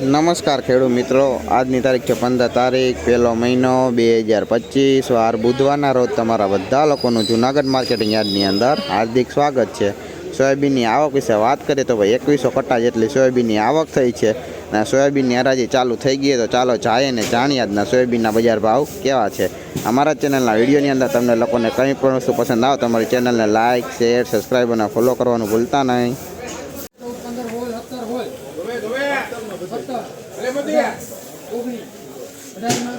નમસ્કાર ખેડૂત મિત્રો. આજની તારીખ છે પંદર તારીખ, પહેલો મહિનો બે હજાર પચીસ. વાર બુધવારના રોજ તમારા બધા લોકોનું જુનાગઢ માર્કેટિંગ યાર્ડની અંદર હાર્દિક સ્વાગત છે. સોયાબીનની આવક વિશે વાત કરીએ તો ભાઈ એકવીસો કટ્ટા જેટલી સોયાબીનની આવક થઈ છે. અને સોયાબીનની હરાજી ચાલુ થઈ ગઈ તો ચાલો જાય ને જાણીએ આજના સોયાબીનના બજાર ભાવ કેવા છે. અમારા ચેનલના વિડીયોની અંદર તમને લોકોને કંઈ પણ વસ્તુ પસંદ આવે તમારી ચેનલને લાઇક શેર, સબસ્ક્રાઈબ અને ફોલો કરવાનું ભૂલતા નહીં પંદર હોય સત્તર હોય સત્તર ઓગણીસ અઢારમાં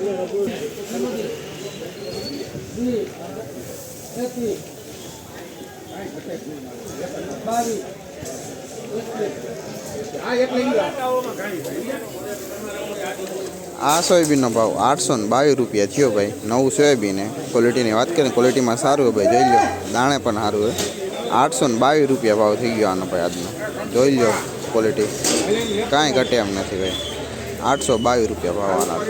વીસ એકવીસ બાવીસ આ સોયાબીનનો ભાવ આઠસો ને બાવીસ રૂપિયા થયો ભાઈ. નવું સોયાબીન હે. ક્વોલિટીની વાત કરીએ ક્વોલિટીમાં સારું હોય ભાઈ. જોઈ લો દાણે પણ સારું હોય આઠસો ને બાવીસ રૂપિયા ભાવ થઈ ગયો આનો ભાઈ આજનો. જોઈ લો ક્વોલિટી કાંઈ ઘટે એમ નથી ભાઈ. આઠસો બાવીસ રૂપિયા ભાવ આના.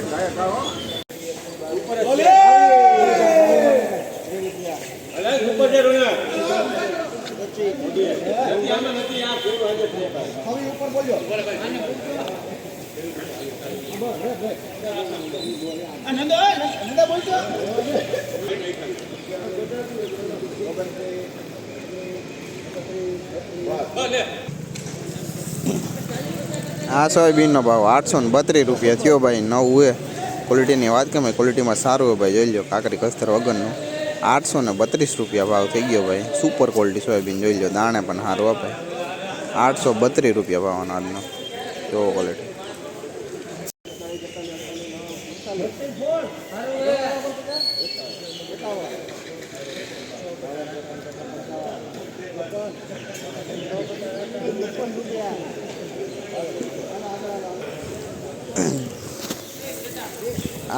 આ સોયાબીનનો ભાવ આઠસો ને બત્રીસ રૂપિયા થયો ભાઈ, નવું એ ક્વોલિટીની વાત કે ક્વોલિટીમાં સારું હોય ભાઈ, જોઈ લો કાકરી કસ્તર વગરનું. આઠસો ને બત્રીસ રૂપિયા ભાવ થઈ ગયો ભાઈ. સુપર ક્વોલિટી સોયાબીન જોઈ લો દાણે પણ સારું આપે. આઠસો બત્રીસ રૂપિયા ભાવ અનાજનો કેવો ક્વોલિટી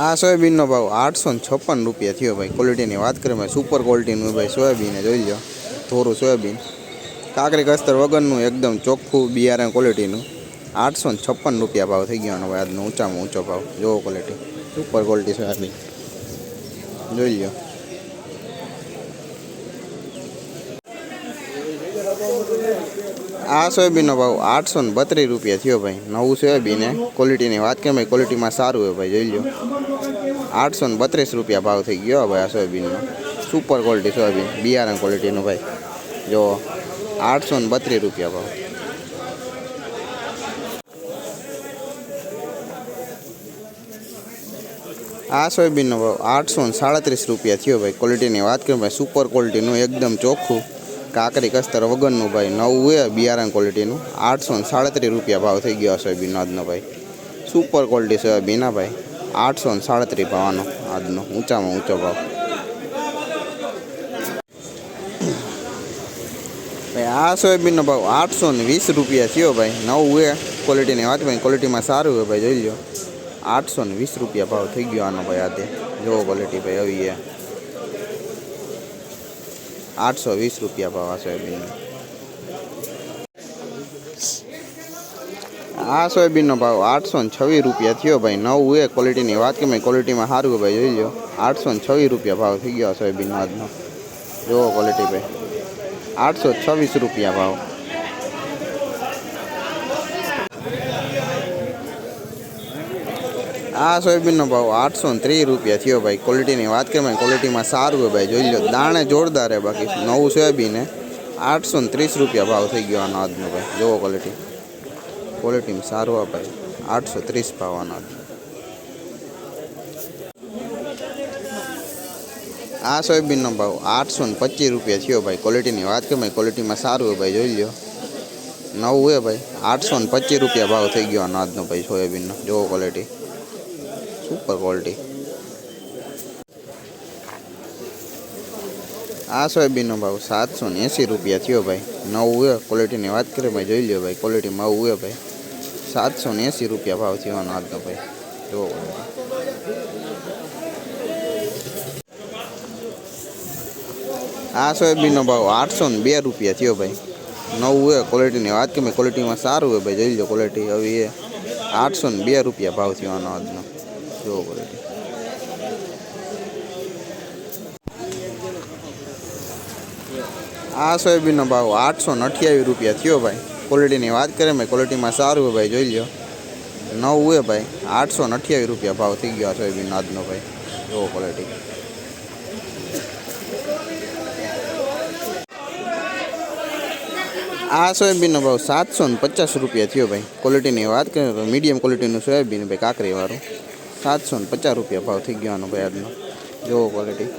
આ સોયાબીનનો ભાવ આઠસો ને છપ્પન રૂપિયા થયો ભાઈ. ક્વોલિટીની વાત કરીએ ભાઈ સુપર ક્વોલિટીનું ભાઈ સોયાબીન જોઈ લો થોરું સોયાબીન. કાકરી કસ્તર વગરનું એકદમ ચોખ્ખું બિયારણ ક્વોલિટીનું આઠસો ને છપ્પન રૂપિયા ભાવ થઈ ગયો ભાઈ. આજનો ઊંચામાં ઊંચો ભાવ. જોવો ક્વોલિટી સુપર ક્વોલિટી સોયાબીન. જોઈ લો આ સોયાબીનનો ભાવ આઠસો ને બત્રીસ રૂપિયા થયો ભાઈ. નવું સોયાબીન હે. ક્વોલિટીની વાત કેમ ભાઈ ક્વોલિટીમાં સારું હોય ભાઈ, જોઈ લો આઠસો ને બત્રીસ રૂપિયા ભાવ થઈ ગયો ભાઈ આ સોયાબીનનો. સુપર ક્વોલિટી સોયાબીન, બિયારણ ક્વોલિટીનું ભાઈ. જો, આઠસો ને બત્રીસ રૂપિયા ભાવ. આ સોયાબીનનો ભાવ આઠસો ને સાડત્રીસ રૂપિયા થયો ભાઈ. ક્વોલિટીની વાત કરીએ ભાઈ સુપર ક્વોલિટીનું એકદમ ચોખ્ખું. કાકરી કસ્તર વગરનું ભાઈ નવું એ બિયારણ ક્વોલિટીનું આઠસો ને સાડત્રીસ રૂપિયા ભાવ થઈ ગયો સોયાબીનનો આજનો ભાઈ. સુપર ક્વોલિટી સોયાબીન ભાઈ. આઠસો ને સાડત્રીસ ભાવનો આજનો, ઊંચામાં ઊંચો ભાવ. ભાઈ આ સોયાબીનનો ભાવ આઠસો ને વીસ રૂપિયા થયો ભાઈ. નવું એ ક્વોલિટીની વાત ભાઈ ક્વોલિટીમાં સારું હોય ભાઈ, જોઈ લો આઠસો ને વીસ રૂપિયા ભાવ થઈ ગયો આનો ભાઈ આજે. જોવો ક્વોલિટી ભાઈ આવી એ આઠસો વીસ રૂપિયા ભાવ આ સોયાબીન આ સોયાબીનનો ભાવ આઠસો ને છવ્વીસ રૂપિયા થયો ભાઈ. નવું એ ક્વોલિટીની વાત કે ભાઈ ક્વોલિટીમાં સારું ભાઈ, જોઈ લો આઠસો ને છવ્વીસ રૂપિયા ભાવ થઈ ગયો સોયાબીનનો આજનો. જોવો ક્વોલિટી ભાઈ. આઠસો છવ્વીસ રૂપિયા ભાવ. આ સોયાબીનનો ભાવ આઠસો ત્રીસ રૂપિયા થયો ભાઈ. ક્વોલિટીની વાત કરીએ ક્વોલિટીમાં સારું હોય ભાઈ. જોઈ લો, દાણે જોરદાર હે બાકી. નવું સોયાબીન આઠસો ત્રીસ રૂપિયા ભાવ થઈ ગયો આનો ભાઈ. જોવો ક્વોલિટી ક્વોલિટીમાં સારું આ ભાઈ. આઠસો ત્રીસ ભાવ આનો આ સોયાબીનનો ભાવ આઠસો ને પચીસ રૂપિયા થયો ભાઈ. ક્વોલિટીની વાત કરીએ ભાઈ ક્વોલિટીમાં સારું હોય ભાઈ. જોઈ લો. નવું હે ભાઈ. આઠસો ને પચીસ રૂપિયા ભાવ થઈ ગયો આનો ભાઈ સોયાબીનનો. જોવો ક્વોલિટી સુપર ક્વોલિટી આ સોયાબીનનો ભાવ સાતસો ને એંસી રૂપિયા થયો ભાઈ. નવું એ ક્વોલિટીની વાત કરીએ ભાઈ, જોઈ લ્યો ભાઈ ક્વોલિટીમાં આવું એ ભાઈ. સાતસો ને એંસી રૂપિયા ભાવ થયો આજનો ભાઈ. જુઓ આ સોયાબીનનો ભાવ આઠસો ને બે રૂપિયા થયો ભાઈ. નવું એ ક્વોલિટીની વાત કરીએ ક્વોલિટીમાં સારું હોય ભાઈ, જોઈ લો ક્વોલિટી હવે એ આઠસો ને બે રૂપિયા ભાવ થયો આજનો. જુઓ ક્વોલિટી આ સોયાબીનનો ભાવ આઠસો ને અઠ્યાવીસ રૂપિયા થયો ભાઈ. ક્વોલિટીની વાત કરીએ ભાઈ ક્વોલિટીમાં સારું હોય ભાઈ, જોઈ લ્યો. નવું હોય ભાઈ, આઠસો ને અઠ્યાવીસ રૂપિયા ભાવ થઈ ગયો આ સોયાબીનનો આજનો ભાઈ. જોવો ક્વોલિટી આ સોયાબીનનો ભાવ સાતસો ને પચાસ રૂપિયા થયો ભાઈ. ક્વોલિટીની વાત કરીએ તો મીડિયમ ક્વોલિટીનું સોયાબીન ભાઈ, કાકરીવાળું. સાતસો ને પચાસ રૂપિયા ભાવ થઈ ગયો ભાઈ આજનો જોવો ક્વોલિટી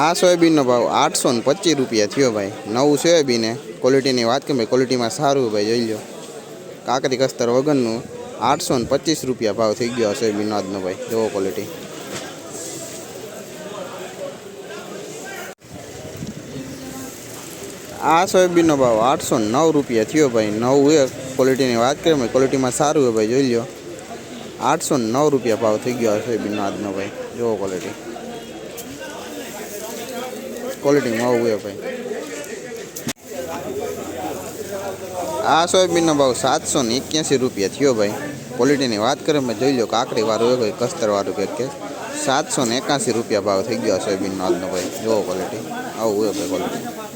આ સોયાબીનનો ભાવ આઠસો ને પચીસ રૂપિયા થયો ભાઈ. નવું સોયાબીન ક્વોલિટીની વાત કે ભાઈ ક્વોલિટીમાં સારું ભાઈ, જોઈ લો કાકરી કસ્તર વગરનું આઠસો ને પચીસ રૂપિયા ભાવ થઈ ગયો સોયાબીનનો આજનો ભાઈ. જોવો ક્વોલિટી આ સોયાબીનનો ભાવ આઠસો નવ રૂપિયા થયો ભાઈ. નવું એ ક્વોલિટીની વાત કરીએ, ભાઈ ક્વોલિટીમાં સારું હોય ભાઈ, જોઈ લો આઠસો ને નવ રૂપિયા ભાવ થઈ ગયો આ સોયાબીનનો આજનો, ભાઈ. જોવો ક્વોલિટી ક્વોલિટી નવું હોય ભાઈ. આ સોયાબીનનો ભાવ સાતસો ને એક્યાસી રૂપિયા થયો, ભાઈ. ક્વોલિટીની વાત કરીએ મેં જોઈ લો કાકડી વાળું હોય ભાઈ કસ્તર વાળું કે કે સાતસો ને એકાસી રૂપિયા ભાવ થઈ ગયો આ સોયાબીનનો આજનો, ભાઈ. જોવો ક્વોલિટી આવું હોય ભાઈ ક્વોલિટી